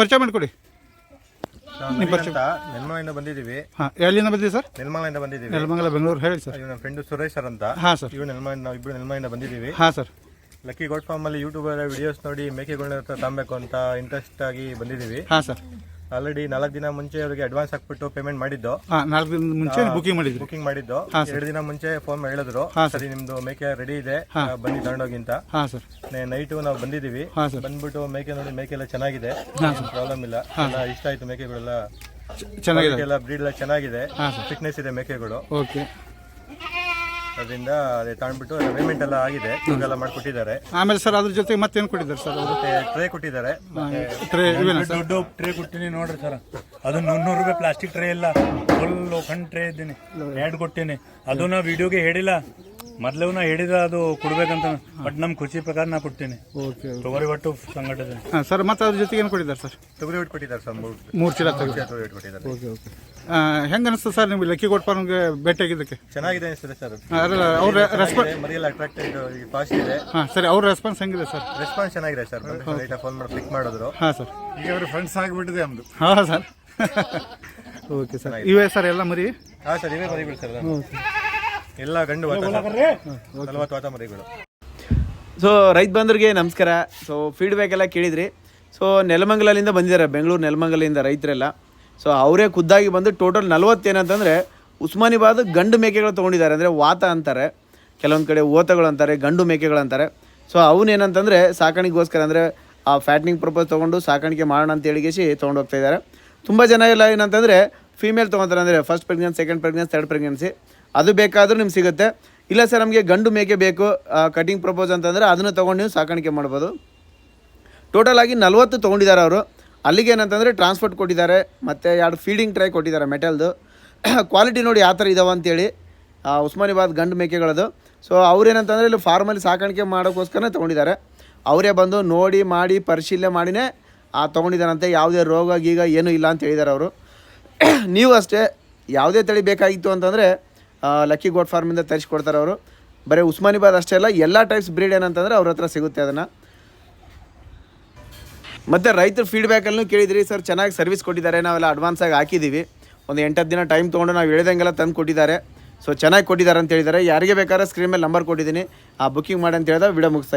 ಪರಿಚಯ ಮಾಡಿಕೊಡಿ. ನೆಲಮಂಗಲಿಂದ ಬಂದಿದ್ದೀವಿ. ಹಾಂ ಎಲ್ಲಿಂದ ಬಂದಿದೆ ಸರ್? ನೆಲಮಂಗಲಿಂದ ಬಂದಿದ್ದೀವಿ. ನೆಲಮಂಗಲ ಬೆಂಗಳೂರು ಹೇಳಿ ಸರ್. ಇವ್ರು ನನ್ನ ಫ್ರೆಂಡ್ ಸುರೇಶ್ ಸರ್ ಅಂತ. ಹಾಂ ಸರ್. ಇವ್ರು ನೆಲಮಂಗ ನಾವು ಇಬ್ಬರು ನೆಲಮಂಗಲಿಂದ ಬಂದಿದ್ದೀವಿ. ಹಾಂ ಸರ್. ಲಕ್ಕಿ ಗೋಟ್ ಫಾರ್ಮ್ ಅಲ್ಲಿ ಯೂಟ್ಯೂಬ್ ವಿಡಿಯೋಸ್ ನೋಡಿ ಮೇಕೆಗಳನ್ನ ತಗೊಬೇಕು ಅಂತ ಇಂಟ್ರೆಸ್ಟ್ ಆಗಿ ಬಂದಿದ್ದೀವಿ. ಹಾಂ ಸರ್. ಆಲ್ರೆಡಿ ನಾಲ್ಕು ದಿನ ಮುಂಚೆ ಅವರಿಗೆ ಅಡ್ವಾನ್ಸ್ ಹಾಕ್ಬಿಟ್ಟು ಪೇಮೆಂಟ್ ಮಾಡಿದ್ದು. ನಾಲ್ಕು ದಿನದ ಮುಂಚೆ ಬುಕಿಂಗ್ ಮಾಡಿದ್ರು? ಬುಕಿಂಗ್ ಮಾಡಿದ್ದು. ಎರಡು ದಿನ ಮುಂಚೆ ಫೋನ್ ಹೇಳಿದ್ರು. ಸರಿ ನಿಮ್ದು ಮೇಕೆ ರೆಡಿ ಇದೆ. ಬನ್ನಿ ತಗೊಂಡೋಗಿ ಅಂತ. ಹಾಂ ಸರ್ ನೈಟು ನಾವು ಬಂದಿದ್ದೀವಿ. ಬಂದ್ಬಿಟ್ಟು ಮೇಕೆ ನೋಡಿ ಮೇಕೆ ಎಲ್ಲ ಚೆನ್ನಾಗಿದೆ ಪ್ರಾಬ್ಲಮ್ ಇಲ್ಲ. ಎಲ್ಲ ಇಷ್ಟ ಆಯ್ತು ಮೇಕೆಗಳೆಲ್ಲ. ಚೆನ್ನಾಗಿದೆ. ಎಲ್ಲ ಬ್ರೀಡ್ ಎಲ್ಲ ಚೆನ್ನಾಗಿದೆ. ಫಿಟ್ನೆಸ್ ಇದೆ ಮೇಕೆಗಳು. ಓಕೆ ಅದರಿಂದ ಅದೇ ತಗೊಂಡ್ಬಿಟ್ಟು ಪೇಮೆಂಟ್ ಎಲ್ಲ ಆಗಿದೆ. ಎಲ್ಲ ಮಾಡಿಕೊಟ್ಟಿದ್ದಾರೆ. ಆಮೇಲೆ ಸರ್ ಅದ್ರ ಜೊತೆಗೆ ಮತ್ತೇನು ಕೊಟ್ಟಿದ್ದಾರೆ ಸರ್ ಅವರು? ಮತ್ತೆ ಟ್ರೇ ಕೊಟ್ಟಿದ್ದಾರೆ. ಮತ್ತೆ ಟ್ರೇ ಇವೇನಾ ಸರ್? ದೊಡ್ಡ ಟ್ರೇ ಕೊಟ್ಟಿನಿ ನೋಡ್ರಿ ಸರ್. ಅದು ನೂರು ರೂಪಾಯಿ ಪ್ಲಾಸ್ಟಿಕ್ ಟ್ರೇ ಇಲ್ಲ. ಫುಲ್ ಓಪನ್ ಟ್ರೇ ಇದ್ದೀನಿ. ಎರಡು ಕೊಟ್ಟಿನಿ ಅದು ನಾ ವಿಡಿಯೋಗೆ ಹೇಳಿಲ್ಲ. ಮೊದ್ಲು ನಾ ಹೇಳಿದ ಅದು ಕೊಡ್ಬೇಕಂತ ಬಟ್ ನಮ್ ಖುಷಿ ಪ್ರಕಾರ ನಾ ಕೊಡ್ತೀನಿ. ಓಕೆ ತೊಗರಿ ಒಟ್ಟು ಸಂಘಟನೆ. ಹಾಂ ಸರ್ ಮತ್ತೆ ಅದ್ರ ಜೊತೆಗೆ ಏನು ಕೊಟ್ಟಿದ್ದಾರೆ ಸರ್? ತೊಗರಿ ಬಿಟ್ಟು ಕೊಟ್ಟಿದ್ದಾರೆ ಸರ್ ಮೂರು. ಮೂರು ಚೀಲ ತೊಗರಿ. ಹಿಟ್ಟು ಕೊಟ್ಟಿದ್ದಾರೆ. Okay okay. ಹೆಂಗೆ ಅನಿಸ್ತು ಸರ್ ನಿಮ್ಗೆ ಲಕ್ಕಿ ಕೊಟ್ಟ ನಮಗೆ ಭೇಟಿಯಾಗಿದ್ದಕ್ಕೆ ಚೆನ್ನಾಗಿದೆ ಅನಿಸ್ತದೆ ಸರ್. ಅದಲ್ಲ ಅವ್ರ ರೆಸ್ಪಾನ್ಸ್ ಮರಿಯಲ್ಲ ಅಟ್ರಾಕ್ಟೆಡ್ ಫಾಸ್ಟ್ ಇದೆ. ಹಾಂ ಸರಿ ಅವ್ರ ರೆಸ್ಪಾನ್ಸ್ ಹೆಂಗಿದೆ ಸರ್? ರೆಸ್ಪಾನ್ಸ್ ಚೆನ್ನಾಗಿದೆ ಸರ್ ಲೈಟ್ ಫೋನ್ ಮಾಡಿ ಕ್ಲಿಕ್ ಮಾಡಿದ್ರು. ಹಾಂ ಸರ್. ಈಗ ಅವ್ರ ಫ್ರೆಂಡ್ಸ್ ಆಗಿಬಿಟ್ಟಿದೆ ನಮ್ದು ಹಾಂ ಸರ್. Okay sir. ಇವೇ ಸರ್ ಎಲ್ಲ ಮರಿ? ಹಾಂ ಸರ್ ಇವೇ ಮರಿಗಳು ಸರ್ ಎಲ್ಲ ಗಂಡು ವಾತ ನಲವತ್ತು ವಾತ ಮರಿಗಳು ಸೊ ರೈತ ಬಂಧುರಿಗೆ ನಮಸ್ಕಾರ. ಸೊ ಫೀಡ್ಬ್ಯಾಕ್ ಎಲ್ಲ ಕೇಳಿದ್ರಿ. ಸೊ ನೆಲಮಂಗಲದಿಂದ ಬಂದಿದ್ದಾರೆ. ಬೆಂಗಳೂರು ನೆಲಮಂಗಲಿಂದ ರೈತರೆಲ್ಲ. ಸೊ ಅವರೇ ಖುದ್ದಾಗಿ ಬಂದು ಟೋಟಲ್ ನಲ್ವತ್ತೇನಂತಂದರೆ ಉಸ್ಮಾನಿಬಾದ್ ಗಂಡು ಮೇಕೆಗಳು ತೊಗೊಂಡಿದ್ದಾರೆ. ಅಂದರೆ ವಾತ ಅಂತಾರೆ. ಕೆಲವೊಂದು ಕಡೆ ಓತಗಳು ಅಂತಾರೆ ಗಂಡು ಮೇಕೆಗಳು ಅಂತಾರೆ. ಸೊ ಅವನೇನಂತಂದರೆ ಸಾಕಾಣಿಕೆಗೋಸ್ಕರ ಅಂದರೆ ಆ ಫ್ಯಾಟ್ನಿಂಗ್ ಪರ್ಪಸ್ ತೊಗೊಂಡು ಸಾಕಾಣಿಕೆ ಮಾಡೋಣ ಅಂತ ಹೇಳಿಗೆಸಿ ತೊಗೊಂಡು ಹೋಗ್ತಾ ಇದ್ದಾರೆ. ತುಂಬ ಜನ ಎಲ್ಲ ಏನಂತಂದರೆ ಫೀಮೇಲ್ ತೊಗೊತಾರೆ ಅಂದರೆ first pregnancy second pregnancy third pregnancy ಅದು ಬೇಕಾದರೂ ನಿಮ್ಗೆ ಸಿಗುತ್ತೆ. ಇಲ್ಲ ಸರ್ ನಮಗೆ ಗಂಡು ಮೇಕೆ ಬೇಕು ಕಟಿಂಗ್ ಪ್ರಪೋಸ್ ಅಂತಂದರೆ ಅದನ್ನು ತೊಗೊಂಡು ನೀವು ಸಾಕಾಣಿಕೆ ಮಾಡ್ಬೋದು. ಟೋಟಲ್ ಆಗಿ ನಲ್ವತ್ತು ತೊಗೊಂಡಿದ್ದಾರೆ ಅವರು. ಅಲ್ಲಿಗೆ ಏನಂತಂದರೆ ಟ್ರಾನ್ಸ್ಪೋರ್ಟ್ ಕೊಟ್ಟಿದ್ದಾರೆ, ಮತ್ತು ಎರಡು ಫೀಡಿಂಗ್ ಟ್ರೈ ಕೊಟ್ಟಿದ್ದಾರೆ ಮೆಟಲ್ದು. ಕ್ವಾಲಿಟಿ ನೋಡಿ ಯಾವ ಥರ ಇದಾವೆ ಅಂತೇಳಿ ಉಸ್ಮಾನಿಬಾದ್ ಗಂಡು ಮೇಕೆಗಳದು. ಸೊ ಅವ್ರೇನಂತಂದರೆ ಇಲ್ಲಿ ಫಾರ್ಮಲ್ಲಿ ಸಾಕಾಣಿಕೆ ಮಾಡೋಕ್ಕೋಸ್ಕರನೇ ತೊಗೊಂಡಿದ್ದಾರೆ. ಅವರೇ ಬಂದು ನೋಡಿ, ಮಾಡಿ, ಪರಿಶೀಲನೆ ಮಾಡಿನೇ, ಆ, ತೊಗೊಂಡಿದ್ದಾರಂತೆ. ಯಾವುದೇ ರೋಗ, ಗೀಗ ಏನೂ ಇಲ್ಲ ಅಂತ ಹೇಳಿದ್ದಾರೆ ಅವರು. ನೀವು ಅಷ್ಟೇ ಯಾವುದೇ ತಳಿ ಬೇಕಾಗಿತ್ತು ಅಂತಂದರೆ ಲಕ್ಕಿ ಗೋಟ್ ಫಾರ್ಮಿಂದ ತರಿಸ್ಕೊಡ್ತಾರೆ ಅವರು. ಬರೀ ಉಸ್ಮಾನಿಬಾದ್ ಅಷ್ಟೇ ಅಲ್ಲ, ಎಲ್ಲ ಟೈಪ್ಸ್ ಬ್ರೀಡ್ ಏನಂತಂದರೆ ಅವ್ರ ಹತ್ರ ಸಿಗುತ್ತೆ ಅದನ್ನು. ಮತ್ತು ರೈತರ ಫೀಡ್ಬ್ಯಾಕಲ್ಲೂ ಕೇಳಿದ್ರಿ, ಸರ್, ಚೆನ್ನಾಗಿ ಸರ್ವಿಸ್ ಕೊಟ್ಟಿದ್ದಾರೆ, ನಾವೆಲ್ಲ ಅಡ್ವಾನ್ಸಾಗಿ ಹಾಕಿದ್ದೀವಿ ಒಂದು ಎಂಟತ್ತು ದಿನ ಟೈಮ್ ತೊಗೊಂಡು ನಾವು ಹೇಳ್ದಂಗೆಲ್ಲ ತಂದು ಕೊಟ್ಟಿದ್ದಾರೆ. ಸೊ ಚೆನ್ನಾಗಿ ಕೊಟ್ಟಿದ್ದಾರೆ ಅಂತ ಹೇಳಿದ್ದಾರೆ. ಯಾರಿಗೆ ಬೇಕಾದ್ರೆ ಸ್ಕ್ರೀನ್ ಮೇಲೆ ನಂಬರ್ ಕೊಟ್ಟಿದ್ದೀನಿ. ಆ ಬುಕ್ಕಿಂಗ್ ಮಾಡಿ ಅಂತ ಹೇಳಿದ್ರೆ ವಿಡಿಯೋ ಮುಗಿಸ್ತಾ